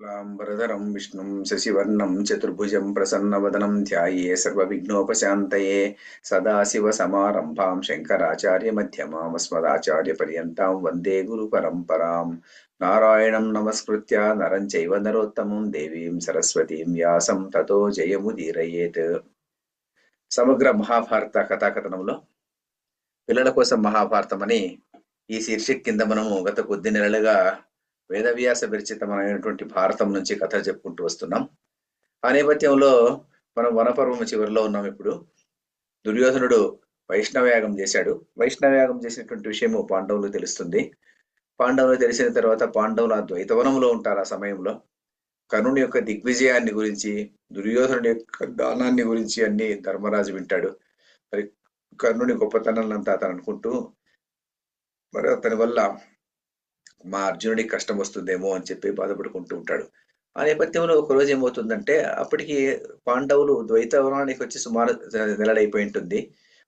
లాంబరధరం విష్ణుం శశివర్ణం చతుర్భుజం ప్రసన్నవదనం ధ్యాయే సర్వవిఘ్నోపశాంతయే సదాశివసమారంభాం పర్యంతం వందే గురుపరంపరాం నారాయణం నమస్కృత్య నరం చైవ నరోత్తమం దేవీం సరస్వతీం వ్యాసం తతో జయముదీరయేత్ సమగ్ర మహాభారత కథాకథనంలో పిల్లల కోసం మహాభారతం అని ఈ శీర్షిక కింద మనము గత కొద్ది నెలలుగా వేదవ్యాస విరచితమైనటువంటి భారతం నుంచి కథ చెప్పుకుంటూ వస్తున్నాం. ఆ నేపథ్యంలో మనం వనపర్వము చివరిలో ఉన్నాం ఇప్పుడు. దుర్యోధనుడు వైష్ణవయాగం చేశాడు. వైష్ణవయాగం చేసినటువంటి విషయము పాండవులు తెలుస్తుంది. పాండవులు తెలిసిన తర్వాత పాండవులు ఆ ద్వైతవనంలో ఉంటారు ఆ సమయంలో. కర్ణుని యొక్క దిగ్విజయాన్ని గురించి దుర్యోధనుడి యొక్క దానాన్ని గురించి అన్ని ధర్మరాజు వింటాడు. మరి కర్ణుని గొప్పతనాలంతా అతను అనుకుంటూ మరి అతని వల్ల మా అర్జునుడికి కష్టం వస్తుందేమో అని చెప్పి బాధపడుకుంటూ ఉంటాడు. ఆ నేపథ్యంలో ఒక రోజు ఏమవుతుందంటే అప్పటికి పాండవులు ద్వైతవనానికి వచ్చి సుమారు నెలడైపోయి ఉంటుంది.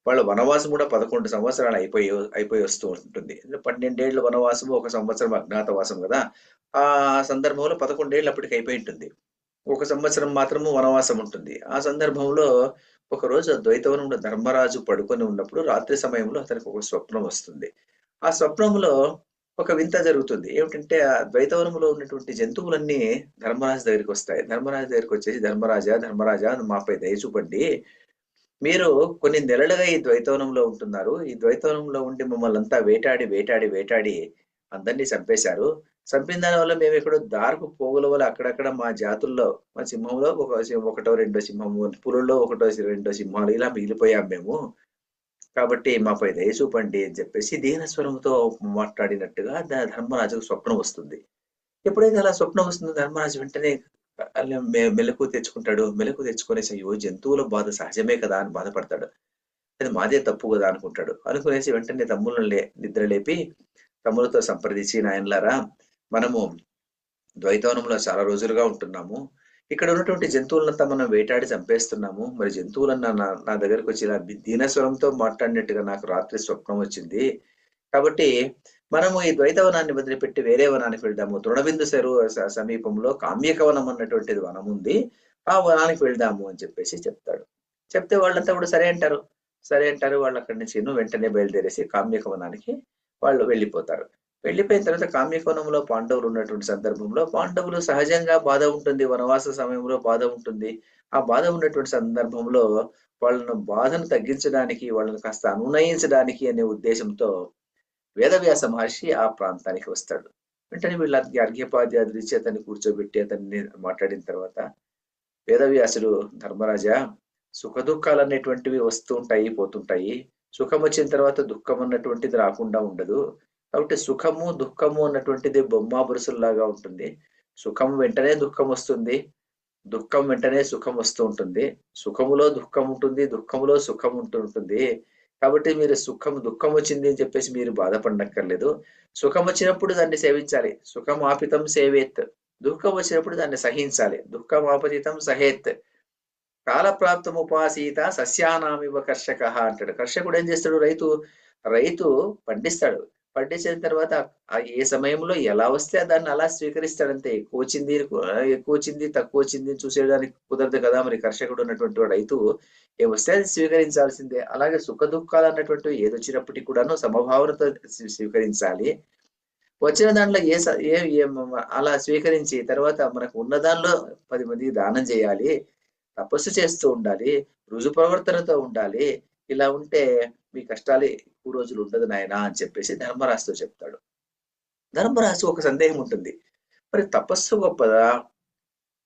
వాళ్ళ వనవాసం కూడా పదకొండు సంవత్సరాలు అయిపోయి అయిపోయి వస్తూ ఉంటుంది. పన్నెండేళ్ళు వనవాసము ఒక సంవత్సరం అజ్ఞాతవాసం కదా. ఆ సందర్భంలో పదకొండేళ్ళు అప్పటికి అయిపోయి ఉంటుంది. ఒక సంవత్సరం మాత్రము వనవాసం ఉంటుంది. ఆ సందర్భంలో ఒక రోజు ద్వైతవనంలో ధర్మరాజు పడుకొని ఉన్నప్పుడు రాత్రి సమయంలో అతనికి ఒక స్వప్నం వస్తుంది. ఆ స్వప్నంలో ఒక వింత జరుగుతుంది. ఏమిటంటే ఆ ద్వైతవనంలో ఉన్నటువంటి జంతువులన్నీ ధర్మరాజు దగ్గరికి వస్తాయి. ధర్మరాజు దగ్గరికి వచ్చేసి ధర్మరాజా ధర్మరాజా మాపై దయ చూపండి. మీరు కొన్ని నెలలుగా ఈ ద్వైతవనంలో ఉంటున్నారు. ఈ ద్వైతవనంలో ఉండి మమ్మల్ని అంతా వేటాడి వేటాడి వేటాడి అందరినీ చంపేశారు. చంపిన దాని వల్ల మేము ఇక్కడ దారుపు పోగుల వల్ల అక్కడక్కడ మా జాతుల్లో మా సింహంలో ఒక ఒకటో రెండో సింహము పులుల్లో ఒకటో రెండో సింహాలు ఇలా మిగిలిపోయాం మేము. కాబట్టి మాపై దయచూపండి అని చెప్పేసి దీనస్వరంతో మాట్లాడినట్టుగా ధర్మరాజుకు స్వప్నం వస్తుంది. ఎప్పుడైతే అలా స్వప్నం వస్తుందో ధర్మరాజు వెంటనే మెలకు తెచ్చుకుంటాడు. మెలకు తెచ్చుకునేసి అయ్యో జంతువుల బాధ సహజమే కదా అని బాధపడతాడు. అది మాదే తప్పు కదా అనుకుంటాడు. అనుకునేసి వెంటనే తమ్ములను లే నిద్ర లేపి తమ్ములతో సంప్రదించి నాయనలారా మనము ద్వైతవనంలో చాలా రోజులుగా ఉంటున్నాము. ఇక్కడ ఉన్నటువంటి జంతువులంతా మనం వేటాడి చంపేస్తున్నాము. మరి జంతువులన్న నా నా దగ్గరకు వచ్చి ఇలా దీనస్వరంతో మాట్లాడినట్టుగా నాకు రాత్రి స్వప్నం వచ్చింది. కాబట్టి మనము ఈ ద్వైతవనాన్ని వదిలిపెట్టి వేరే వనానికి వెళ్దాము. తృణబిందు చెరువు సమీపంలో కామ్యకవనం అన్నటువంటిది వనం ఉంది. ఆ వనానికి వెళ్దాము అని చెప్పేసి చెప్తాడు. చెప్తే వాళ్ళంతా కూడా సరే అంటారు. సరే అంటారు. వాళ్ళు అక్కడి నుంచి వెంటనే బయలుదేరేసి కామ్యకవనానికి వాళ్ళు వెళ్ళిపోతారు. వెళ్ళిపోయిన తర్వాత కామ్యకోణంలో పాండవులు ఉన్నటువంటి సందర్భంలో పాండవులు సహజంగా బాధ ఉంటుంది వనవాస సమయంలో బాధ ఉంటుంది. ఆ బాధ ఉన్నటువంటి సందర్భంలో వాళ్ళను బాధను తగ్గించడానికి వాళ్ళని కాస్త అనునయించడానికి అనే ఉద్దేశంతో వేదవ్యాస మహర్షి ఆ ప్రాంతానికి వస్తాడు. వెంటనే వీళ్ళ అర్ఘ్యపాద్యాదులు ఇచ్చి అతన్ని కూర్చోబెట్టి అతన్ని మాట్లాడిన తర్వాత వేదవ్యాసుడు ధర్మరాజా సుఖ దుఃఖాలు అనేటువంటివి వస్తూ ఉంటాయి పోతుంటాయి. సుఖం వచ్చిన తర్వాత దుఃఖం అన్నటువంటిది రాకుండా ఉండదు. కాబట్టి సుఖము దుఃఖము అన్నటువంటిది బొమ్మాబురుసుల్లాగా ఉంటుంది. సుఖం వెంటనే దుఃఖం వస్తుంది. దుఃఖం వెంటనే సుఖం వస్తూ ఉంటుంది. సుఖములో దుఃఖం ఉంటుంది. దుఃఖములో సుఖం ఉంటుంటుంది కాబట్టి మీరు సుఖం దుఃఖం వచ్చింది అని చెప్పేసి మీరు బాధపడనక్కర్లేదు. సుఖం వచ్చినప్పుడు దాన్ని సేవించాలి. సుఖం ఆపితం సేవేత్. దుఃఖం వచ్చినప్పుడు దాన్ని సహించాలి. దుఃఖం ఆపతితం సహేత్. కాలప్రాప్తం ఉపాసీత సస్యానామివ కర్షక అంటాడు. కర్షకుడు ఏం చేస్తాడు? రైతు రైతు పండిస్తాడు. పండించిన తర్వాత ఏ సమయంలో ఎలా వస్తే దాన్ని అలా స్వీకరిస్తాడంతే? ఎక్కువ వచ్చింది ఎక్కువ వచ్చింది తక్కువ వచ్చింది చూసేయడానికి కుదరదు కదా మరి కర్షకుడు ఉన్నటువంటి రైతు ఏ వస్తే అది స్వీకరించాల్సిందే. అలాగే సుఖ దుఃఖాలు అన్నటువంటి ఏది వచ్చినప్పటికీ కూడాను సమభావనతో స్వీకరించాలి. వచ్చిన దాంట్లో ఏ ఏ అలా స్వీకరించి తర్వాత మనకు ఉన్న దానిలో పది మందికి దానం చేయాలి. తపస్సు చేస్తూ ఉండాలి. రుజు ప్రవర్తనతో ఉండాలి. ఇలా ఉంటే మీ కష్టాలు ఎక్కువ రోజులు ఉండదు నాయన అని చెప్పేసి ధర్మరాశితో చెప్తాడు. ధర్మరాజు ఒక సందేహం ఉంటుంది. మరి తపస్సు గొప్పదా?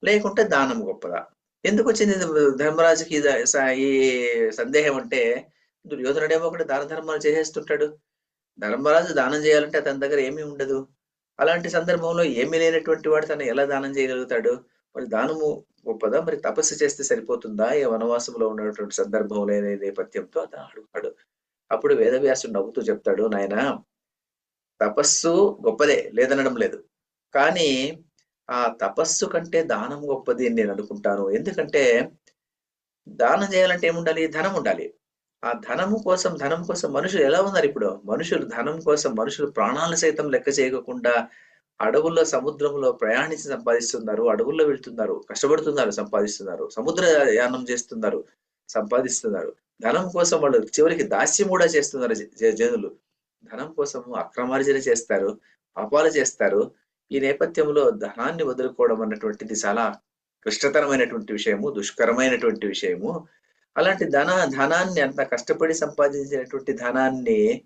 లేకుంటే దానం గొప్పదా? ఎందుకు వచ్చింది ధర్మరాజుకి ఈ సందేహం అంటే? దుర్యోధనుడేమో ఒకటి దాన ధర్మాలు చేసేస్తుంటాడు. ధర్మరాజు దానం చేయాలంటే అతని దగ్గర ఏమీ ఉండదు. అలాంటి సందర్భంలో ఏమీ లేనటువంటి వాడు తను ఎలా దానం చేయగలుగుతాడు? మరి దానము గొప్పదా? మరి తపస్సు చేస్తే సరిపోతుందా? ఈ వనవాసంలో ఉన్నటువంటి సందర్భం లేని నేపథ్యంతో అతను అడుగుతాడు. అప్పుడు వేదవ్యాసుడు నవ్వుతూ చెప్తాడు నాయన తపస్సు గొప్పదే లేదనడం లేదు. కానీ ఆ తపస్సు కంటే దానం గొప్పది అని నేను అనుకుంటాను. ఎందుకంటే దానం చేయాలంటే ఏముండాలి? ధనం ఉండాలి. ఆ ధనము కోసం ధనం కోసం మనుషులు ఎలా ఉన్నారు ఇప్పుడు? మనుషులు ధనం కోసం మనుషులు ప్రాణాలు సైతం లెక్క చేయకుండా అడవుల్లో సముద్రంలో ప్రయాణించి సంపాదిస్తున్నారు అడవుల్లో వెళ్తున్నారు కష్టపడుతున్నారు సంపాదిస్తున్నారు సముద్ర యానం చేస్తున్నారు సంపాదిస్తున్నారు. ధనం కోసం వాళ్ళు చివరికి దాస్యం కూడా చేస్తున్నారు జ- జనులు. ధనం కోసం అక్రమార్జన చేస్తారు పాపాలు చేస్తారు. ఈ నేపథ్యంలో ధనాన్ని వదులుకోవడం అన్నటువంటిది చాలా క్లిష్టతరమైనటువంటి విషయము దుష్కరమైనటువంటి విషయము. అలాంటి ధన ధనాన్ని అంత కష్టపడి సంపాదించినటువంటి ధనాన్ని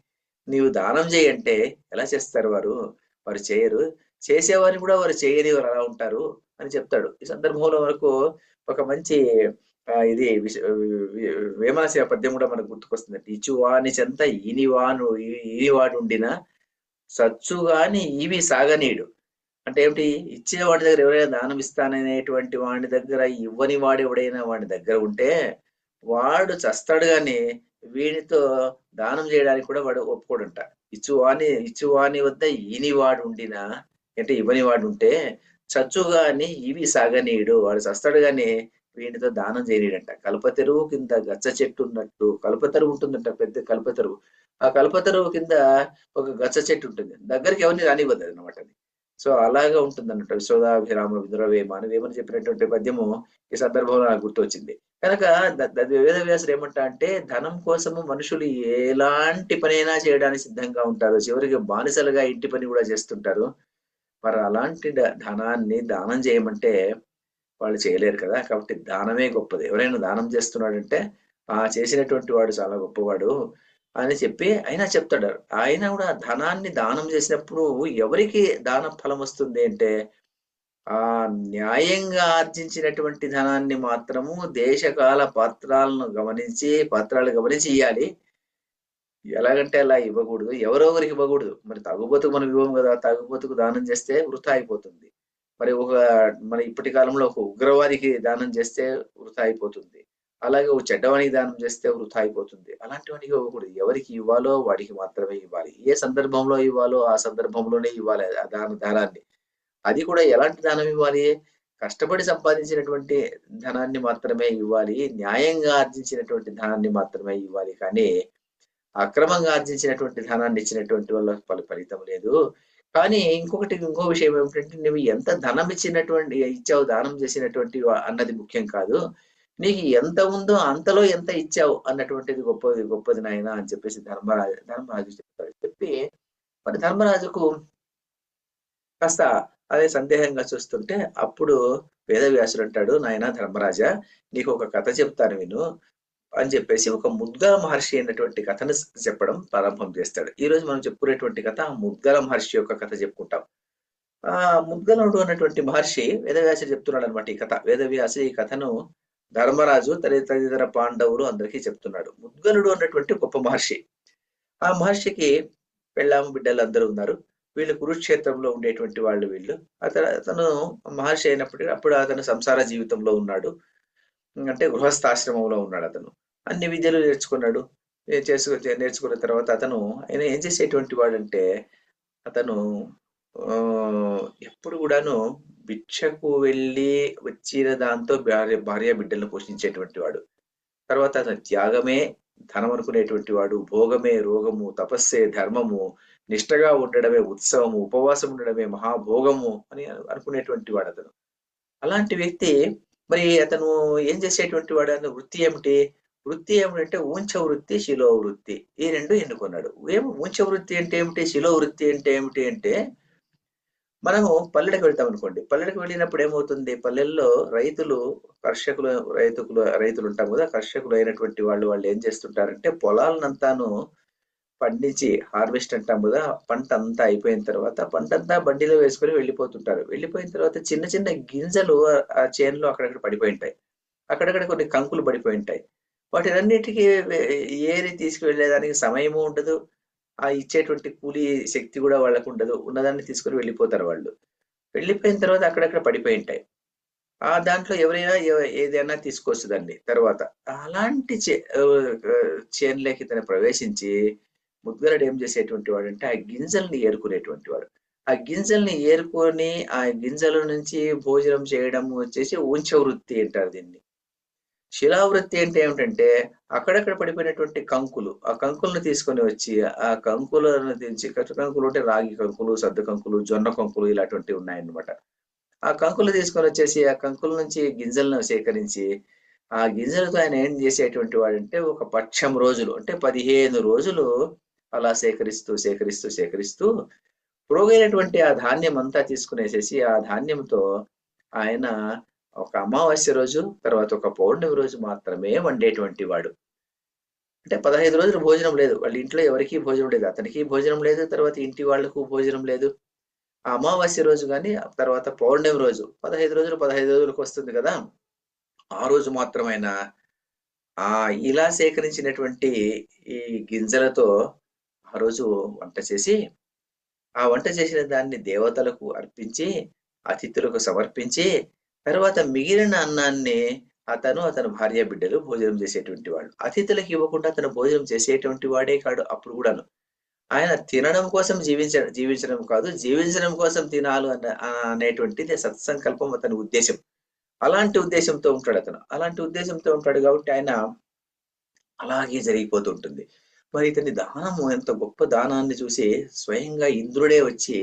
నీవు దానం చేయంటే ఎలా చేస్తారు వారు? వారు చేయరు. చేసేవారిని కూడా వారు చేయని వారు అలా ఉంటారు అని చెప్తాడు. ఈ సందర్భంలో మనకు ఒక మంచి ఇది వేమాసి పద్యం కూడా మనకు గుర్తుకొస్తుంది. ఇచువాని చెంత ఈనివాను ఈనివాడు ఉండిన సచ్చుగాని ఇవి సాగనీడు అంటే ఏమిటి? ఇచ్చే వాడి దగ్గర ఎవరైనా దానం ఇస్తాననేటువంటి వాడి దగ్గర ఇవ్వని వాడు ఎవడైనా వాడి దగ్గర ఉంటే వాడు చస్తాడు గాని వీడితో దానం చేయడానికి కూడా వాడు ఒప్పుకోడంట. ఇచ్చువాని ఇచ్చువాని వద్ద ఈనివాడు ఉండినా అంటే ఇవ్వని వాడు ఉంటే చచ్చుగాని ఇవి సాగనీయుడు. వాడు చస్తాడు గాని వీటితో దానం చేయనీడంట కల్పతెరువు కింద గచ్చ చెట్టు ఉన్నట్టు. కల్పతరువు ఉంటుందంట పెద్ద కల్పతరువు ఆ కల్పతరువు కింద ఒక గచ్చ చెట్టు ఉంటుంది. దగ్గరికి ఎవరిని రానివ్వదు అనమాట అది. సో అలాగా ఉంటుంది అన్నట్టు విశ్వదాభిరామ విదురవేమ అని వేమని చెప్పినటువంటి పద్యము ఈ సందర్భంలో నాకు గుర్తొచ్చింది. కనుక వేద ద- ఏమంటా అంటే ధనం కోసము మనుషులు ఎలాంటి పనైనా చేయడానికి సిద్ధంగా ఉంటారు. చివరికి బానిసలుగా ఇంటి పని కూడా చేస్తుంటారు. మరి అలాంటి ధనాన్ని దానం చేయమంటే వాళ్ళు చేయలేరు కదా. కాబట్టి దానమే గొప్పది. ఎవరైనా దానం చేస్తున్నాడంటే ఆ చేసినటువంటి వాడు చాలా గొప్పవాడు అని చెప్పి అయినా చెప్తాడు. ఆయన కూడా ధనాన్ని దానం చేసినప్పుడు ఎవరికి దాన ఫలం వస్తుంది అంటే ఆ న్యాయంగా ఆర్జించినటువంటి ధనాన్ని మాత్రము దేశకాల పత్రాలను గమనించి పత్రాలు గమనించి ఇవ్వాలి ఎలాగంటే అలా ఇవ్వకూడదు ఎవరో ఒకరికి ఇవ్వకూడదు. మరి తాగుబోతుకు మనం ఇవ్వం కదా తాగుబోతుకు దానం చేస్తే వృథా అయిపోతుంది మరి ఒక మన ఇప్పటి కాలంలో ఒక ఉగ్రవాదికి దానం చేస్తే వృథా అయిపోతుంది అలాగే ఒక చెడ్డవానికి దానం చేస్తే వృథా అయిపోతుంది అలాంటి వానికి ఇవ్వకూడదు. ఎవరికి ఇవ్వాలో వాడికి మాత్రమే ఇవ్వాలి. ఏ సందర్భంలో ఇవ్వాలో ఆ సందర్భంలోనే ఇవ్వాలి ఆ దాన దానాన్ని. అది కూడా ఎలాంటి దానం ఇవ్వాలి? కష్టపడి సంపాదించినటువంటి ధనాన్ని మాత్రమే ఇవ్వాలి. న్యాయంగా ఆర్జించినటువంటి ధనాన్ని మాత్రమే ఇవ్వాలి. కానీ అక్రమంగా ఆర్జించినటువంటి ధనాన్ని ఇచ్చినటువంటి వల్ల ఫలి ఫలితం లేదు. కానీ ఇంకొకటి ఇంకో విషయం ఏమిటంటే నువ్వు ఎంత ధనం ఇచ్చినటువంటి ఇచ్చావు దానం చేసినటువంటి అన్నది ముఖ్యం కాదు. నీకు ఎంత ఉందో అంతలో ఎంత ఇచ్చావు అన్నటువంటిది గొప్పది గొప్పది నాయన అని చెప్పేసి ధర్మరాజు ధర్మరాజు చెప్తాడు. చెప్పి మరి ధర్మరాజుకు కాస్త అదే సందేహంగా చూస్తుంటే అప్పుడు వేదవ్యాసుడు అంటాడు నాయన ధర్మరాజా నీకు ఒక కథ చెప్తాను విను. అని చెప్పేసి ఒక ముద్గల మహర్షి అయినటువంటి కథను చెప్పడం ప్రారంభం చేస్తాడు. ఈ రోజు మనం చెప్పుకునేటువంటి కథ ముద్గల మహర్షి యొక్క కథ చెప్పుకుంటాం. ఆ ముద్గలుడు అన్నటువంటి మహర్షి వేదవ్యాసుడు చెప్తున్నాడు అనమాట ఈ కథ. వేదవ్యాసు ఈ కథను ధర్మరాజు తల్లి తదితర పాండవులు అందరికీ చెప్తున్నాడు. ముద్గలుడు అన్నటువంటి గొప్ప మహర్షి. ఆ మహర్షికి పెళ్ళాము బిడ్డలు అందరూ ఉన్నారు. వీళ్ళు కురుక్షేత్రంలో ఉండేటువంటి వాళ్ళు వీళ్ళు. అతను అతను మహర్షి అయినప్పటికీ అప్పుడు అతను సంసార జీవితంలో ఉన్నాడు. అంటే గృహస్థాశ్రమంలో ఉన్నాడు అతను. అన్ని విద్యలు నేర్చుకున్నాడు. చేసు నేర్చుకున్న తర్వాత అతను ఆయన ఏం చేసేటువంటి వాడంటే అతను ఆ, ఎప్పుడు కూడాను భిక్షకు వెళ్ళి వచ్చిన దాంతో భార్య భార్య బిడ్డలను పోషించేటువంటి వాడు. తర్వాత అతను త్యాగమే ధనం అనుకునేటువంటి వాడు. భోగమే రోగము తపస్సే ధర్మము నిష్టగా ఉండడమే ఉత్సవము ఉపవాసం ఉండడమే మహాభోగము అని అనుకునేటువంటి వాడు అతను అలాంటి వ్యక్తి మరి అతను ఏం చేసేటువంటి వాడు? అన్న వృత్తి ఏమిటి? వృత్తి ఏమిటంటే ఊంచ వృత్తి శిలో వృత్తి ఈ రెండు ఎన్నుకున్నాడు. ఏం ఊంచ వృత్తి అంటే ఏమిటి శిలో వృత్తి అంటే ఏమిటి అంటే మనము పల్లెలకు వెళ్తాం అనుకోండి. పల్లెలకు వెళ్ళినప్పుడు ఏమవుతుంది? పల్లెల్లో రైతులు కర్షకులు రైతులు రైతులు ఉంటాం కదా కర్షకులు అయినటువంటి వాళ్ళు వాళ్ళు ఏం చేస్తుంటారంటే పొలాలనంతాను పండించి హార్వెస్ట్ అంటాం కదా పంట అంతా అయిపోయిన తర్వాత పంట అంతా బండిలో వేసుకొని వెళ్ళిపోతుంటారు. వెళ్ళిపోయిన తర్వాత చిన్న చిన్న గింజలు ఆ- ఆ చేనులో అక్కడక్కడ పడిపోయి ఉంటాయి. అక్కడక్కడ కొన్ని కంకులు పడిపోయి ఉంటాయి. వాటినన్నిటికీ ఏది ఏరి తీసుకువెళ్ళేదానికి సమయము ఉండదు. ఆ ఇచ్చేటువంటి కూలీ శక్తి కూడా వాళ్ళకు ఉండదు ఉన్నదాన్ని తీసుకుని వెళ్ళిపోతారు వాళ్ళు. వెళ్ళిపోయిన తర్వాత అక్కడక్కడ పడిపోయి ఉంటాయి. ఆ దాంట్లో ఎవరైనా ఏదైనా తీసుకోవచ్చు దాన్ని తర్వాత. అలాంటి చే చేనులోకి తను ప్రవేశించి ముద్గలుడు ఏం చేసేటువంటి వాడు అంటే ఆ గింజల్ని ఏరుకునేటువంటి వాడు. ఆ గింజల్ని ఏరుకొని ఆ గింజల నుంచి భోజనం చేయడం వచ్చేసి ఉంచ వృత్తి అంటారు దీన్ని. శిలావృత్తి అంటే ఏమిటంటే అక్కడక్కడ పడిపోయినటువంటి కంకులు. ఆ కంకులను తీసుకొని వచ్చి ఆ కంకులను తెచ్చి కంకులు అంటే రాగి కంకులు సద్ద కంకులు జొన్న కంకులు ఇలాంటివి ఉన్నాయన్నమాట. ఆ కంకులు తీసుకొని వచ్చేసి ఆ కంకుల నుంచి గింజలను సేకరించి ఆ గింజలతో ఆయన ఏం చేసేటువంటి వాడంటే ఒక పక్షం రోజులు అంటే పదిహేను రోజులు అలా సేకరిస్తూ సేకరిస్తూ సేకరిస్తూ పురోగైనటువంటి ఆ ధాన్యం అంతా తీసుకునేసేసి ఆ ధాన్యంతో ఆయన ఒక అమావాస్య రోజు తర్వాత ఒక పౌర్ణమి రోజు మాత్రమే వండేటువంటి వాడు. అంటే పదహైదు రోజులు భోజనం లేదు. వాళ్ళ ఇంట్లో ఎవరికీ భోజనం లేదు. అతనికి భోజనం లేదు తర్వాత ఇంటి వాళ్ళకు భోజనం లేదు. ఆ అమావాస్య రోజు కానీ తర్వాత పౌర్ణమి రోజు పదహైదు రోజులు పదహైదు రోజులకు వస్తుంది కదా. ఆ రోజు మాత్రమైనా ఆ ఇలా సేకరించినటువంటి ఈ గింజలతో ఆ రోజు వంట చేసి ఆ వంట చేసిన దాన్ని దేవతలకు అర్పించి అతిథులకు సమర్పించి తర్వాత మిగిలిన అన్నాన్ని అతను అతని భార్య బిడ్డలు భోజనం చేసేటువంటి వాడు అతిథులకు ఇవ్వకుండా అతను భోజనం చేసేటువంటి వాడే కాడు అప్పుడు కూడాను. ఆయన తినడం కోసం జీవించడం జీవించడం కాదు జీవించడం కోసం తినాలి అన్న అనేటువంటిది సత్సంకల్పం అతని ఉద్దేశం. అలాంటి ఉద్దేశంతో ఉంటాడు అతను. అలాంటి ఉద్దేశంతో ఉంటాడు కాబట్టి ఆయన అలాగే జరిగిపోతుంటుంది మరి ఇతని దానము ఎంత గొప్ప దానాన్ని చూసి స్వయంగా ఇంద్రుడే వచ్చి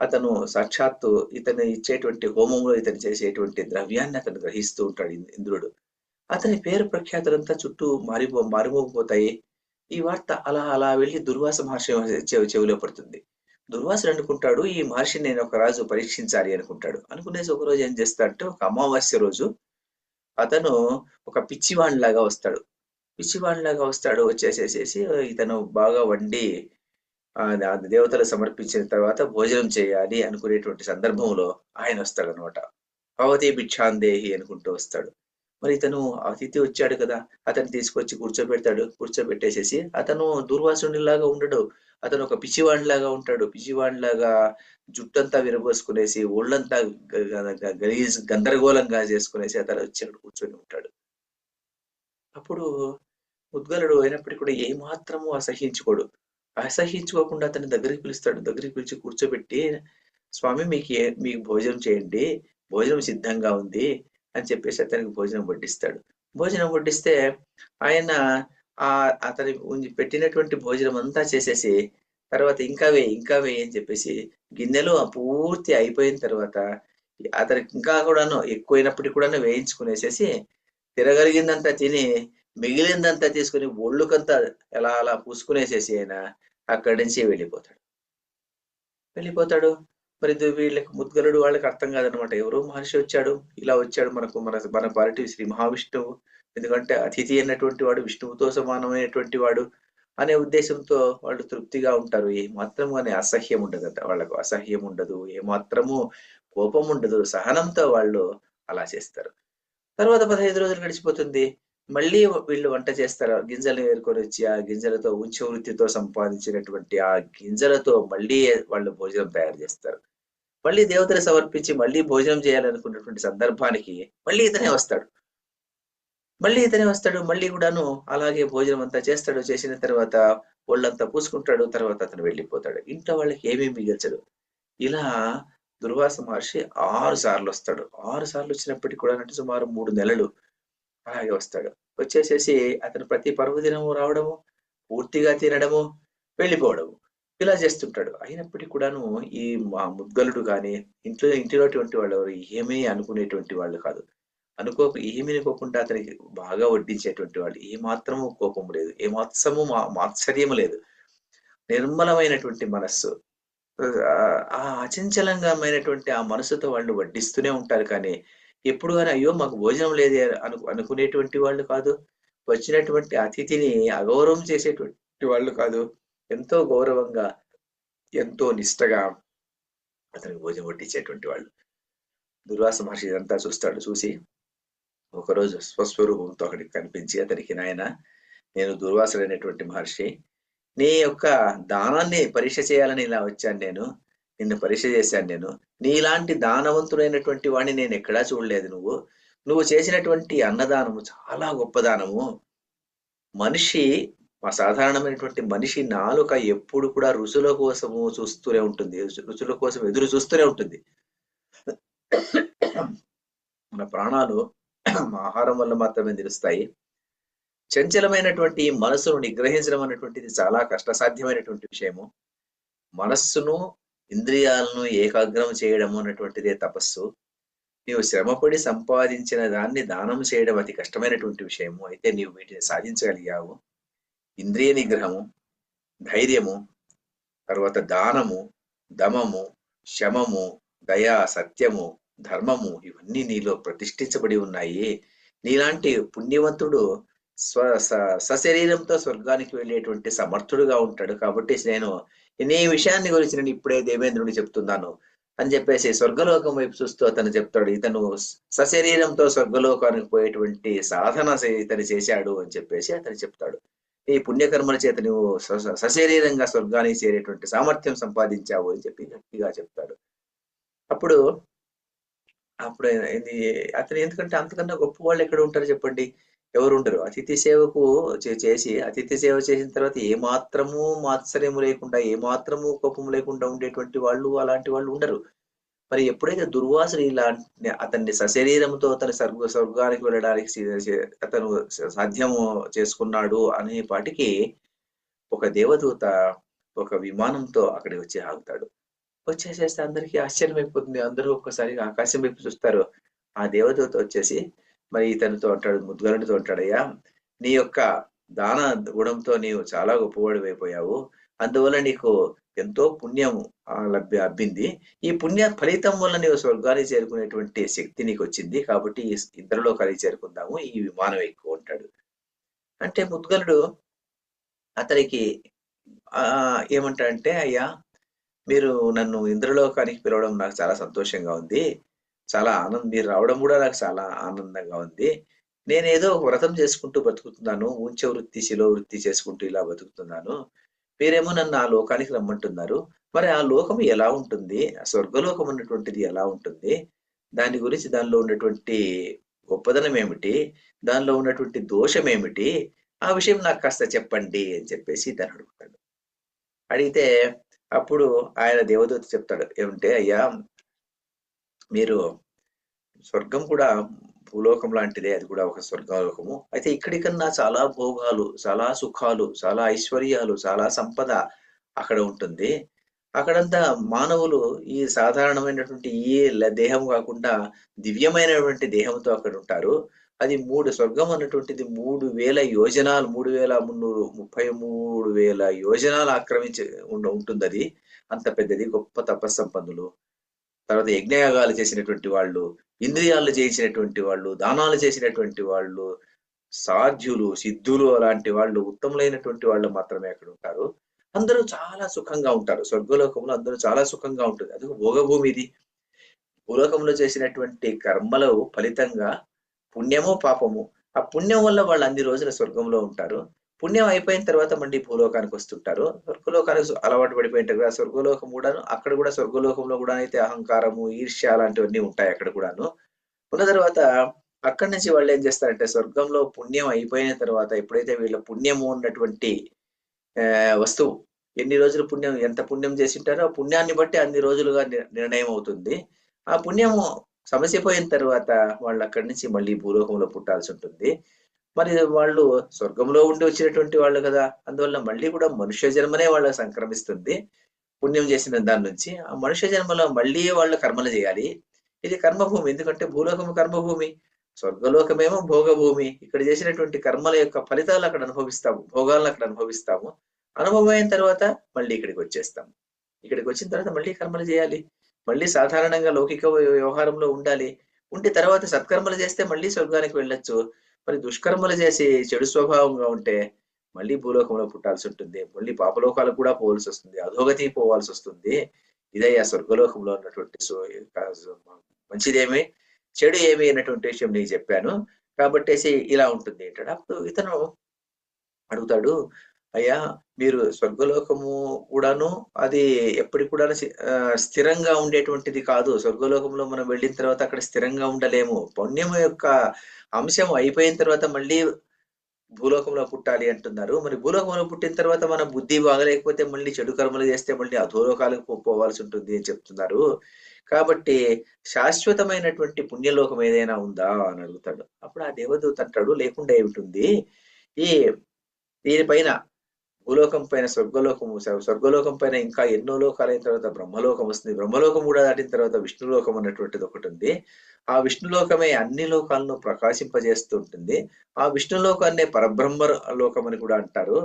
అతను సాక్షాత్తు ఇతను ఇచ్చేటువంటి హోమంలో ఇతను చేసేటువంటి ద్రవ్యాన్ని అతను గ్రహిస్తూ ఉంటాడు ఇంద్రుడు. అతని పేరు ప్రఖ్యాతులంతా చుట్టూ మారిపో మారిపోతాయి ఈ వార్త అలా అలా వెళ్ళి దుర్వాస మహర్షి చెవిలో పడుతుంది. దుర్వాసుడు అనుకుంటాడు ఈ మహర్షిని నేను ఒక రాజు పరీక్షించాలి అనుకుంటాడు. అనుకునేసి ఒక రోజు ఏం చేస్తాడంటే ఒక అమావాస్య రోజు అతను ఒక పిచ్చివాణిలాగా వస్తాడు. పిచ్చివాణిలాగా వస్తాడు వచ్చేసేసేసి ఇతను బాగా వండి దేవతలు సమర్పించిన తర్వాత భోజనం చేయాలి అనుకునేటువంటి సందర్భంలో ఆయన వస్తాడు అనమాట భవతి భిక్షాందేహి అనుకుంటూ వస్తాడు. మరి ఇతను అతిథి వచ్చాడు కదా అతను తీసుకొచ్చి కూర్చోబెడతాడు. కూర్చోబెట్టేసేసి అతను దుర్వాసునిలాగా ఉండడు. అతను ఒక పిచ్చివాణిలాగా ఉంటాడు. పిచ్చివాణిలాగా జుట్టంతా విరబోసుకునేసి ఒళ్ళంతా గలీజ్ గందరగోళంగా చేసుకునేసి అతను వచ్చాడు కూర్చొని ఉంటాడు. అప్పుడు ఉద్గలుడు అయినప్పటికీ కూడా ఏమాత్రము అసహించుకోడు. అసహించుకోకుండా అతని దగ్గరికి పిలుస్తాడు. దగ్గరికి పిలిచి కూర్చోబెట్టి స్వామి మీకు మీకు భోజనం చేయండి. భోజనం సిద్ధంగా ఉంది అని చెప్పేసి అతనికి భోజనం వడ్డిస్తాడు. భోజనం వడ్డిస్తే ఆయన ఆ అతని పెట్టినటువంటి భోజనం అంతా చేసేసి తర్వాత ఇంకా వే ఇంకా వే అని చెప్పేసి గిన్నెలో పూర్తి అయిపోయిన తర్వాత అతనికి ఇంకా కూడాను ఎక్కువైనప్పటికీ కూడా వేయించుకునేసేసి తిరగలిగిందంతా తిని మిగిలిందంతా తీసుకుని ఒళ్ళుకంతా ఎలా అలా పూసుకునేసేసి ఆయన అక్కడి నుంచి వెళ్ళిపోతాడు. వెళ్ళిపోతాడు. మరి వీళ్ళకి ముద్గలుడు వాళ్ళకి అర్థం కాదనమాట ఎవరో మహర్షి వచ్చాడు. ఇలా వచ్చాడు మనకు మన మన పాలిటి శ్రీ మహావిష్ణువు. ఎందుకంటే అతిథి అయినటువంటి వాడు విష్ణువుతో సమానమైనటువంటి వాడు అనే ఉద్దేశంతో వాళ్ళు తృప్తిగా ఉంటారు. ఏ మాత్రం అనే అసహ్యం ఉండదు వాళ్ళకు అసహ్యం ఉండదు. ఏ మాత్రము కోపం ఉండదు. సహనంతో వాళ్ళు అలా చేస్తారు. తర్వాత పదహైదు రోజులు గడిచిపోతుంది. మళ్ళీ వీళ్ళు వంట చేస్తారు. గింజలు ఏరుకొని వచ్చి ఆ గింజలతో ఉంచ వృత్తితో సంపాదించినటువంటి ఆ గింజలతో మళ్ళీ వాళ్ళు భోజనం తయారు చేస్తారు. మళ్ళీ దేవతలు సమర్పించి మళ్ళీ భోజనం చేయాలనుకున్నటువంటి సందర్భానికి మళ్ళీ ఇతనే వస్తాడు. మళ్ళీ ఇతనే వస్తాడు. మళ్ళీ కూడాను అలాగే భోజనం అంతా చేస్తాడు. చేసిన తర్వాత ఒళ్ళంతా పూసుకుంటాడు. తర్వాత అతను వెళ్ళిపోతాడు. ఇంట్లో వాళ్ళకి ఏమీ మిగల్చడు ఇలా దుర్వాస మహర్షి ఆరు సార్లు వస్తాడు. ఆరు సార్లు వచ్చినప్పటికీ కూడా అంటే సుమారు మూడు నెలలు అలాగే వస్తాడు. వచ్చేసేసి అతను ప్రతి పర్వదినము రావడము పూర్తిగా తినడము వెళ్ళిపోవడము. ఇలా చేస్తుంటాడు. అయినప్పటికీ కూడాను ఈ మా ముద్గలుడు కానీ ఇంట్లో ఇంటిలోటువంటి వాళ్ళు ఎవరు ఏమీ అనుకునేటువంటి వాళ్ళు కాదు. అనుకో ఏమీ అనుకోకుండా అతనికి బాగా వడ్డించేటువంటి వాళ్ళు. ఏ మాత్రము కోపం లేదు. ఏ మాత్రము మా మాత్సర్యము లేదు. నిర్మలమైనటువంటి మనస్సు. ఆ అచంచలంగామైనటువంటి ఆ మనసుతో వాళ్ళు వడ్డిస్తూనే ఉంటారు కానీ ఎప్పుడు కానీ అయ్యో మాకు భోజనం లేదే అను అనుకునేటువంటి వాళ్ళు కాదు. వచ్చినటువంటి అతిథిని అగౌరవం చేసేటువంటి వాళ్ళు కాదు. ఎంతో గౌరవంగా ఎంతో నిష్టగా అతనికి భోజనం వడ్డించేటువంటి వాళ్ళు. దుర్వాస మహర్షి ఇదంతా చూస్తాడు చూసి ఒకరోజు స్వస్వరూపంతో అక్కడికి కనిపించి అతనికి నాయన నేను దుర్వాసుడైనటువంటి మహర్షి నీ యొక్క దానాన్ని పరీక్ష చేయాలని ఇలా వచ్చాను నేను. నిన్ను పరీక్ష చేశాను నేను. నీలాంటి దానవంతుడైనటువంటి వాడిని నేను ఎక్కడా చూడలేదు నువ్వు. నువ్వు చేసినటువంటి అన్నదానము చాలా గొప్ప దానము. మనిషి అసాధారణమైనటువంటి సాధారణమైనటువంటి మనిషి నాలుక ఎప్పుడు కూడా రుచుల కోసము చూస్తూనే ఉంటుంది. రుచుల కోసం ఎదురు చూస్తూనే ఉంటుంది. మన ప్రాణాలు ఆహారం వల్ల మాత్రమే నిలుస్తాయి. చంచలమైనటువంటి మనస్సును నిగ్రహించడం అనేటువంటిది చాలా కష్టసాధ్యమైనటువంటి విషయము. మనస్సును ఇంద్రియాలను ఏకాగ్రం చేయడము అనేటువంటిదే తపస్సు. నీవు శ్రమపడి సంపాదించిన దాన్ని దానం చేయడం అతి కష్టమైనటువంటి విషయము. అయితే నీవు వీటిని సాధించగలిగావు. ఇంద్రియ నిగ్రహము ధైర్యము తర్వాత దానము దమము శమము దయ సత్యము ధర్మము ఇవన్నీ నీలో ప్రతిష్ఠించబడి ఉన్నాయి. నీలాంటి పుణ్యవంతుడు స్వ స- సశరీరంతో స్వర్గానికి వెళ్ళేటువంటి సమర్థుడుగా ఉంటాడు. కాబట్టి నేను నీ విషయాన్ని గురించి నేను ఇప్పుడే దేవేంద్రుని చెప్తున్నాను అని చెప్పేసి స్వర్గలోకం వైపు చూస్తూ అతను చెప్తాడు ఇతను సశరీరంతో స్వర్గలోకానికి పోయేటువంటి సాధన ఇతను చేశాడు అని చెప్పేసి అతను చెప్తాడు. ఈ పుణ్యకర్మల చేత నువ్వు సశరీరంగా స్వర్గానికి చేరేటువంటి సామర్థ్యం సంపాదించావు అని చెప్పి గట్టిగా చెప్తాడు. అప్పుడు అప్పుడు ఇది అతను ఎందుకంటే అంతకన్నా గొప్ప వాళ్ళు ఎక్కడ ఉంటారు చెప్పండి? ఎవరు ఉండరు అతిథి సేవకు చే- చేసి అతిథి సేవ చేసిన తర్వాత ఏ మాత్రము మాత్సర్యము లేకుండా ఏ మాత్రము కోపము లేకుండా ఉండేటువంటి వాళ్ళు అలాంటి వాళ్ళు ఉండరు. మరి ఎప్పుడైతే దుర్వాసుడు ఇలా అతన్ని సశరీరంతో అతని స్వర్గ స్వర్గానికి వెళ్ళడానికి అతను సాధ్యము చేసుకున్నాడు అనే పాటికి ఒక దేవదూత ఒక విమానంతో అక్కడికి వచ్చి ఆగుతాడు. వచ్చేసేస్తే అందరికీ ఆశ్చర్యం అయిపోతుంది అందరూ ఒక్కసారి ఆకాశం వైపు చూస్తారు. ఆ దేవదూత వచ్చేసి మరి ఇతనితో అంటాడు ముద్గలుడితో అంటాడయ్యా నీ యొక్క దాన గుణంతో నీవు చాలా గొప్పవాడు అయిపోయావు. అందువల్ల నీకు ఎంతో పుణ్యం లభ్య అబ్బింది. ఈ పుణ్య ఫలితం వల్ల నీవు స్వర్గాన్ని చేరుకునేటువంటి శక్తి నీకు వచ్చింది కాబట్టి ఇంద్రలో ఇద్దరిలో కలిసి చేరుకుందాము ఈ విమానం ఎక్కువ ఉంటాడు అంటే ముద్గలుడు అతనికి ఆ ఏమంటాడంటే అయ్యా మీరు నన్ను ఇంద్రలోకానికి పిలవడం నాకు చాలా సంతోషంగా ఉంది. చాలా ఆనందం మీరు రావడం కూడా నాకు చాలా ఆనందంగా ఉంది. నేనేదో వ్రతం చేసుకుంటూ బతుకుతున్నాను ఉంచ వృత్తి శిలో వృత్తి చేసుకుంటూ ఇలా బతుకుతున్నాను. మీరేమో నన్ను ఆ లోకానికి రమ్మంటున్నారు. మరి ఆ లోకం ఎలా ఉంటుంది? ఆ స్వర్గలోకం ఉన్నటువంటిది ఎలా ఉంటుంది? దాని గురించి దానిలో ఉన్నటువంటి గొప్పదనం ఏమిటి? దానిలో ఉన్నటువంటి దోషం ఏమిటి? ఆ విషయం నాకు కాస్త చెప్పండి అని చెప్పేసి తను అడుగుతాడు. అడిగితే అప్పుడు ఆయన దేవదూత చెప్తాడు ఏమంటే అయ్యా మీరు స్వర్గం కూడా భూలోకం లాంటిదే అది కూడా ఒక స్వర్గలోకము. అయితే ఇక్కడికన్నా చాలా భోగాలు చాలా సుఖాలు చాలా ఐశ్వర్యాలు చాలా సంపద అక్కడ ఉంటుంది. అక్కడంతా మానవులు ఈ సాధారణమైనటువంటి ఈ దేహం కాకుండా దివ్యమైనటువంటి దేహంతో అక్కడ ఉంటారు. అది మూడు స్వర్గం అన్నటువంటిది మూడు వేల యోజనాలు మూడు వేల మున్నూరు ముప్పై మూడు వేల యోజనాలు ఆక్రమించి ఉండ- ఉంటుంది అది అంత పెద్దది గొప్ప తపస్సంపన్నులు తర్వాత యజ్ఞయాగాలు చేసినటువంటి వాళ్ళు ఇంద్రియాలు చేసినటువంటి వాళ్ళు దానాలు చేసినటువంటి వాళ్ళు సాధ్యులు సిద్ధులు అలాంటి వాళ్ళు ఉత్తములైనటువంటి వాళ్ళు మాత్రమే అక్కడ ఉంటారు. అందరూ చాలా సుఖంగా ఉంటారు. స్వర్గలోకంలో అందరూ చాలా సుఖంగా ఉంటుంది. అది భోగభూమి ఇది. భూలోకంలో చేసినటువంటి కర్మలు ఫలితంగా పుణ్యము పాపము ఆ పుణ్యం వల్ల వాళ్ళు అన్ని రోజుల స్వర్గంలో ఉంటారు. పుణ్యం అయిపోయిన తర్వాత మళ్ళీ భూలోకానికి వస్తుంటారు. స్వర్గలోకానికి అలవాటు పడిపోయింటారు కదా స్వర్గలోకం కూడాను అక్కడ కూడా స్వర్గలోకంలో కూడా అయితే అహంకారము ఈర్ష్య అలాంటివన్నీ ఉంటాయి అక్కడ కూడాను. ఉన్న తర్వాత అక్కడి నుంచి వాళ్ళు ఏం చేస్తారంటే స్వర్గంలో పుణ్యం అయిపోయిన తర్వాత ఎప్పుడైతే వీళ్ళ పుణ్యము ఉన్నటువంటి వస్తువు ఎన్ని రోజులు పుణ్యం ఎంత పుణ్యం చేసి ఉంటారో ఆ పుణ్యాన్ని బట్టి అన్ని రోజులుగా నిర్ణయం అవుతుంది. ఆ పుణ్యము సమస్య పోయిన తర్వాత వాళ్ళు అక్కడి నుంచి మళ్ళీ భూలోకంలో పుట్టాల్సి ఉంటుంది. మరి వాళ్ళు స్వర్గంలో ఉండి వచ్చినటువంటి వాళ్ళు కదా. అందువల్ల మళ్ళీ కూడా మనుష్య జన్మనే వాళ్ళకి సంక్రమిస్తుంది. పుణ్యం చేసిన దాని నుంచి ఆ మనుష్య జన్మలో మళ్ళీ వాళ్ళు కర్మలు చేయాలి. ఇది కర్మభూమి. ఎందుకంటే భూలోకము కర్మభూమి. స్వర్గలోకమేమో భోగభూమి. ఇక్కడ చేసినటువంటి కర్మల యొక్క ఫలితాలు అక్కడ అనుభవిస్తాము. భోగాలను అక్కడ అనుభవిస్తాము. అనుభవం అయిన తర్వాత మళ్ళీ ఇక్కడికి వచ్చేస్తాము. ఇక్కడికి వచ్చిన తర్వాత మళ్ళీ కర్మలు చేయాలి. మళ్ళీ సాధారణంగా లౌకిక వ్యవహారంలో ఉండాలి. ఉంటే తర్వాత సత్కర్మలు చేస్తే మళ్ళీ స్వర్గానికి వెళ్ళొచ్చు. మరి దుష్కర్మలు చేసి చెడు స్వభావంగా ఉంటే మళ్ళీ భూలోకంలో పుట్టాల్సి ఉంటుంది. మళ్ళీ పాపలోకాలకు కూడా పోవాల్సి వస్తుంది. అధోగతి పోవాల్సి వస్తుంది. ఇదే ఆ స్వర్గలోకంలో ఉన్నటువంటి సో- మంచిదేమి చెడు ఏమి అన్నటువంటి విషయం నీకు చెప్పాను. కాబట్టేసి ఇలా ఉంటుంది. అంటాడు అప్పుడు ఇతను అడుగుతాడు అయ్యా మీరు స్వర్గలోకము కూడాను అది ఎప్పటికి కూడా స్థిరంగా ఉండేటువంటిది కాదు. స్వర్గలోకంలో మనం వెళ్ళిన తర్వాత అక్కడ స్థిరంగా ఉండలేము. పుణ్యం యొక్క అంశం అయిపోయిన తర్వాత మళ్ళీ భూలోకంలో పుట్టాలి అంటున్నారు. మరి భూలోకంలో పుట్టిన తర్వాత మన బుద్ధి బాగలేకపోతే మళ్ళీ చెడు కర్మలు చేస్తే మళ్ళీ అధోలోకాలకు పోవాల్సి ఉంటుంది అని చెప్తున్నారు. కాబట్టి శాశ్వతమైనటువంటి పుణ్యలోకం ఏదైనా ఉందా అని అడుగుతాడు. అప్పుడు ఆ దేవదూత అంటాడు లేకుండా ఏమిటి ఈ దీనిపైన భూలోకం పైన స్వర్గలోకం స్వర్గలోకం పైన ఇంకా ఎన్నో లోకాలు అయిన తర్వాత బ్రహ్మలోకం వస్తుంది. బ్రహ్మలోకం కూడా దాటిన తర్వాత విష్ణులోకం అన్నటువంటిది ఒకటి ఉంది. ఆ విష్ణులోకమే అన్ని లోకాలను ప్రకాశింపజేస్తూ ఉంటుంది. ఆ విష్ణులోకాన్నే పరబ్రహ్మ లోకం అని కూడా అంటారు.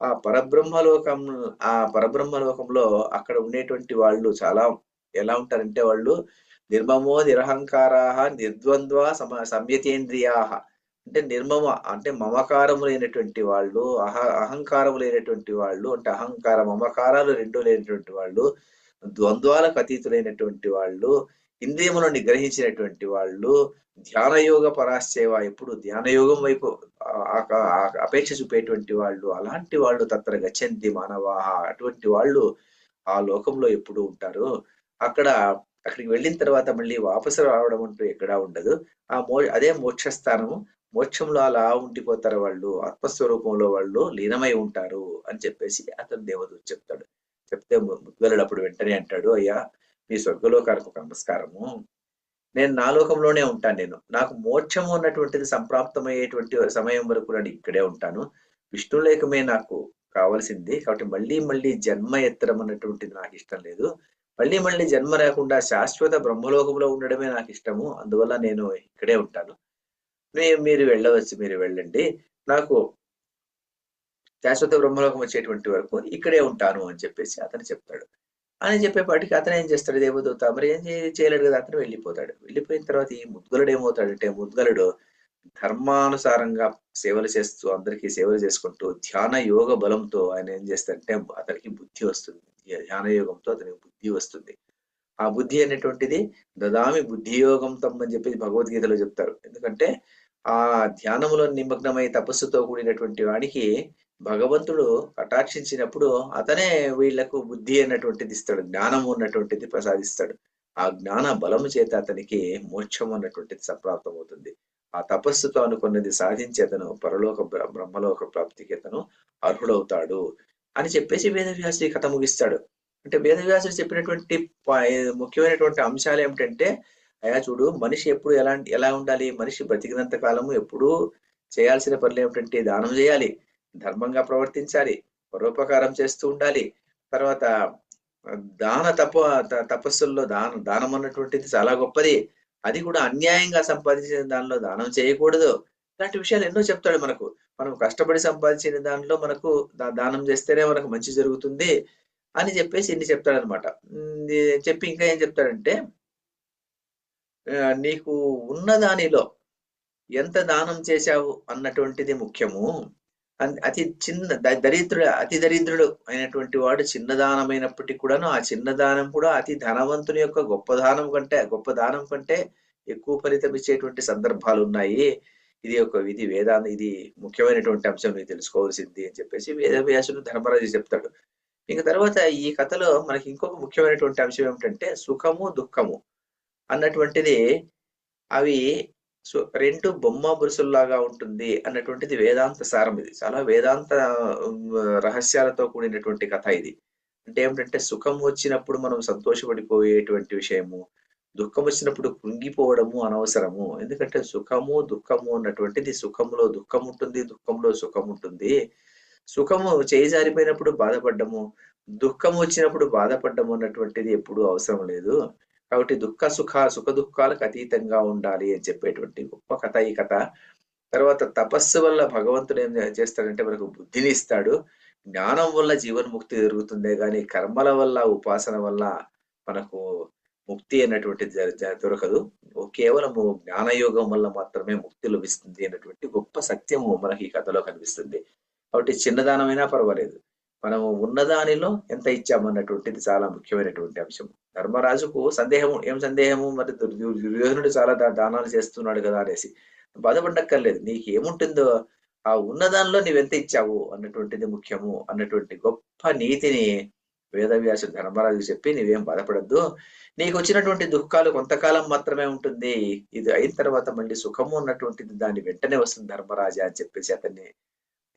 ఆ పరబ్రహ్మ లోకం ఆ పరబ్రహ్మ లోకంలో అక్కడ ఉండేటువంటి వాళ్ళు చాలా ఎలా ఉంటారంటే వాళ్ళు నిర్మమో నిరహంకారాహ నిర్ద్వంద్వ సమ సంయతేంద్రియాహ అంటే నిర్మమ అంటే మమకారము లేనటువంటి వాళ్ళు అహ అహంకారము లేనటువంటి వాళ్ళు అంటే అహంకార మమకారాలు రెండు లేనటువంటి వాళ్ళు ద్వంద్వాలకు అతీతులైనటువంటి వాళ్ళు ఇంద్రియమును నిగ్రహించినటువంటి వాళ్ళు ధ్యానయోగ పరాశ్చేవ ఎప్పుడు ధ్యాన యోగం వైపు అపేక్ష చూపేటువంటి వాళ్ళు అలాంటి వాళ్ళు తత్ర గచ్చంది మానవాహ అటువంటి వాళ్ళు ఆ లోకంలో ఎప్పుడు ఉంటారు. అక్కడ అక్కడికి వెళ్ళిన తర్వాత మళ్ళీ వాపసు రావడం అంటూ ఎక్కడా ఉండదు. ఆ మో అదే మోక్షస్థానము. మోక్షంలో అలా ఉండిపోతారు వాళ్ళు ఆత్మస్వరూపంలో వాళ్ళు లీనమై ఉంటారు అని చెప్పేసి అతను దేవదూత చెప్తాడు. చెప్తే ము- అప్పుడు వెంటనే అంటాడు అయ్యా మీ స్వర్గలోకానికి ఒక నమస్కారము. నేను నా లోకంలోనే ఉంటాను నేను. నాకు మోక్షము అన్నటువంటిది సంప్రాప్తమయ్యేటువంటి సమయం వరకు నేను ఇక్కడే ఉంటాను. విష్ణులేకమే నాకు కావాల్సింది. కాబట్టి మళ్ళీ మళ్ళీ జన్మ ఎత్తడం అన్నటువంటిది నాకు ఇష్టం లేదు. మళ్ళీ మళ్ళీ జన్మ రాకుండా శాశ్వత బ్రహ్మలోకంలో ఉండడమే నాకు ఇష్టము. అందువల్ల నేను ఇక్కడే ఉంటాను. మీరు వెళ్ళవచ్చు మీరు వెళ్ళండి. నాకు శాశ్వత బ్రహ్మలోకం వచ్చేటువంటి వరకు ఇక్కడే ఉంటాను అని చెప్పేసి అతను చెప్తాడు. అని చెప్పేపాటికి అతను ఏం చేస్తాడు? దేవదూత మరి ఏం చేయలేడు కదా అతను వెళ్ళిపోతాడు. వెళ్ళిపోయిన తర్వాత ఈ ముద్గలుడు ఏమవుతాడంటే ముద్గలుడు ధర్మానుసారంగా సేవలు చేస్తూ అందరికీ సేవలు చేసుకుంటూ ధ్యాన యోగ బలంతో ఆయన ఏం చేస్తాడంటే అతనికి బుద్ధి వస్తుంది. ధ్యాన యోగంతో అతనికి బుద్ధి వస్తుంది. ఆ బుద్ధి అనేటువంటిది దదామి బుద్ధి యోగం తమ్మని చెప్పి భగవద్గీతలో చెప్తారు. ఎందుకంటే ఆ ధ్యానములో నిమగ్నమై తపస్సుతో కూడినటువంటి వాడికి భగవంతుడు కటాక్షించినప్పుడు అతనే వీళ్ళకు బుద్ధి అన్నటువంటిది ఇస్తాడు జ్ఞానం ఉన్నటువంటిది ప్రసాదిస్తాడు. ఆ జ్ఞాన బలము చేత అతనికి మోక్షం అన్నటువంటిది సంప్రాప్తమవుతుంది. ఆ తపస్సుతో అనుకున్నది సాధించి అతను పరలోక బ్రహ్మలోక ప్రాప్తికి అతను అర్హుడవుతాడు అని చెప్పేసి వేదవ్యాసి కథ ముగిస్తాడు. అంటే వేదవ్యాసుడు చెప్పినటువంటి ప- ముఖ్యమైనటువంటి అంశాలు ఏమిటంటే అయినా చూడు మనిషి ఎప్పుడు ఎలాంటి ఎలా ఉండాలి? మనిషి బ్రతికినంత కాలము ఎప్పుడూ చేయాల్సిన పనులు ఏమిటంటే దానం చేయాలి ధర్మంగా ప్రవర్తించాలి పరోపకారం చేస్తూ ఉండాలి. తర్వాత దాన తప త- తపస్సుల్లో దాన దానం అన్నటువంటిది చాలా గొప్పది. అది కూడా అన్యాయంగా సంపాదించిన దానిలో దానం చేయకూడదు. ఇలాంటి విషయాలు ఎన్నో చెప్తాడు మనకు. మనం కష్టపడి సంపాదించిన దానిలో మనకు దానం చేస్తేనే మనకు మంచి జరుగుతుంది అని చెప్పేసి ఇన్ని చెప్తాడనమాట చెప్పి ఇంకా ఏం చెప్తాడంటే నీకు ఉన్న దానిలో ఎంత దానం చేశావు అన్నటువంటిది ముఖ్యము. అన్- అతి చిన్న దరిద్రుడు అతి దరిద్రుడు అయినటువంటి వాడు చిన్న దానమైనప్పటికీ కూడాను ఆ చిన్న దానం కూడా అతి ధనవంతుని యొక్క గొప్ప దానం కంటే గొప్ప దానం కంటే ఎక్కువ ఫలితం ఇచ్చేటువంటి సందర్భాలు ఉన్నాయి. ఇది ఒక ఇది వేదాంత ఇది ముఖ్యమైనటువంటి అంశం నీకు తెలుసుకోవాల్సింది అని చెప్పేసి వేదవ్యాసుడు ధర్మరాజు చెప్తాడు. ఇంక తర్వాత ఈ కథలో మనకి ఇంకొక ముఖ్యమైనటువంటి అంశం ఏమిటంటే సుఖము దుఃఖము. అన్నటువంటిది అవి సు- రెండు బొమ్మ బురుసుల్లాగా ఉంటుంది అన్నటువంటిది వేదాంత సారం ఇది. చాలా వేదాంత రహస్యాలతో కూడినటువంటి కథ ఇది. అంటే ఏమిటంటే సుఖం వచ్చినప్పుడు మనం సంతోషపడిపోయేటువంటి విషయము దుఃఖం వచ్చినప్పుడు కృంగిపోవడము అనవసరము. ఎందుకంటే సుఖము దుఃఖము అన్నటువంటిది సుఖంలో దుఃఖం ఉంటుంది దుఃఖంలో సుఖం ఉంటుంది. సుఖము చేయజారిపోయినప్పుడు బాధపడ్డము దుఃఖం వచ్చినప్పుడు బాధపడ్డము అన్నటువంటిది ఎప్పుడూ అవసరం లేదు. కాబట్టి దుఃఖ సుఖ సుఖ దుఃఖాలకు అతీతంగా ఉండాలి అని చెప్పేటువంటి గొప్ప కథ ఈ కథ. తర్వాత తపస్సు వల్ల భగవంతుడు ఏం చేస్తాడంటే మనకు బుద్ధిని ఇస్తాడు. జ్ఞానం వల్ల జీవన్ముక్తి జరుగుతుందే కానీ కర్మల వల్ల ఉపాసన వల్ల మనకు ముక్తి అనేటువంటిది దొరకదు. కేవలము జ్ఞానయోగం వల్ల మాత్రమే ముక్తి లభిస్తుంది అనేటువంటి గొప్ప సత్యము మనకి ఈ కథలో కనిపిస్తుంది. కాబట్టి చిన్నదానమైనా పర్వాలేదు. మనము ఉన్నదానిలో ఎంత ఇచ్చామన్నటువంటిది చాలా ముఖ్యమైనటువంటి అంశం. ధర్మరాజుకు సందేహము ఏం సందేహము? మరి దుర్- దుర్యోధనుడు చాలా దా- దానాలు చేస్తున్నాడు కదా అనేసి. బాధపడక్కర్లేదు. నీకు ఏముంటుందో ఆ ఉన్నదానిలో నువ్వెంత ఇచ్చావు? అన్నటువంటిది ముఖ్యము. అన్నటువంటి గొప్ప నీతిని వేదవ్యాసు ధర్మరాజుకు చెప్పి నీవేం బాధపడద్దు. నీకు వచ్చినటువంటి దుఃఖాలు కొంతకాలం మాత్రమే ఉంటుంది. ఇది అయిన తర్వాత మళ్ళీ సుఖము ఉన్నటువంటిది దాన్ని వెంటనే వస్తుంది ధర్మరాజా అని చెప్పేసి అతన్ని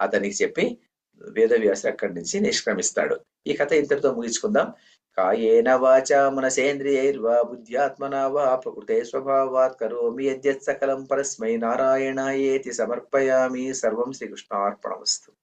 అతనికి చెప్పి వేదవ్యాసి అక్కడి నుంచి నిష్క్రమిస్తాడు. ఈ కథ ఇంతటితో ముగించుకుందాం. కాయేన వాచా మనసేంద్రియైర్వా బుద్ధ్యాత్మనా వా ప్రకృతే స్వభావాత్ కరోమి యద్యత్ సకలం పరస్మై నారాయణాయేతి సమర్పయామి. సర్వం శ్రీకృష్ణార్పణమస్తు.